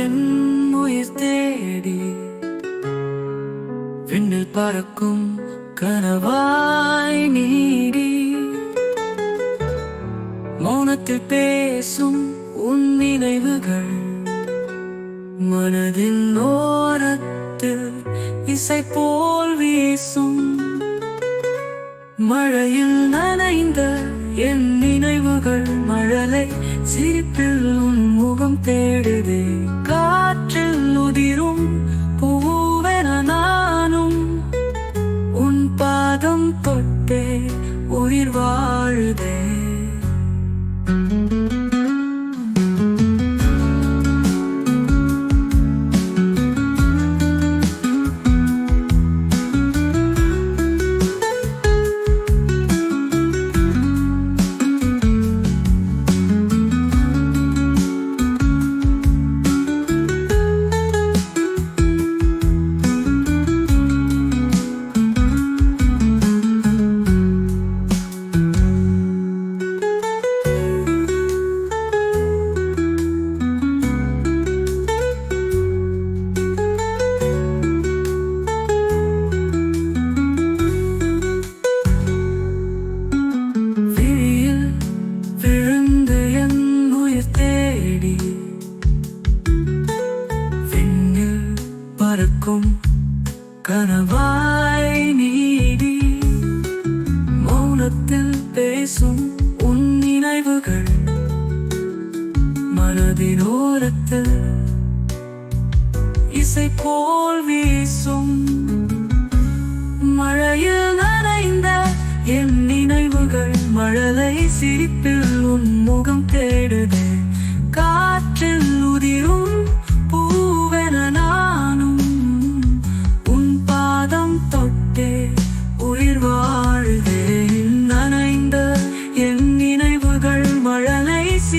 என் உயிர் தேடி விண்ணில் பறக்கும் கனவாய் நீடி மௌனத்தில் பேசும் உன் நினைவுகள் மனதின் ஓரத்தில் இசை போல் வீசும். மழையில் நனைந்த என் நினைவுகள் மழலை சிரிப்பில் உன் முகம் தேடுதே. தொட்டே உயிர் வாழ்தே. பறக்கும் கனவாய் நீடி மௌனத்தில் பேசும் உன் நினைவுகள் மனதின் ஓரத்தில் இசை போல் வீசும். மழையில் நனைந்த என் நினைவுகள் மழலை சிரிப்பில் உன் முகம் தேடுது. காற்றில் உதிரும்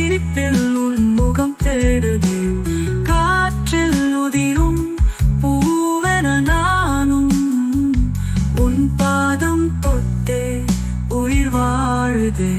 சிரிப்பில் உன் முகம் தேடுது. காற்றில் உதிரும் பூவென நானும். உன் பாதம் தொட்டே உயிர் வாழுதே.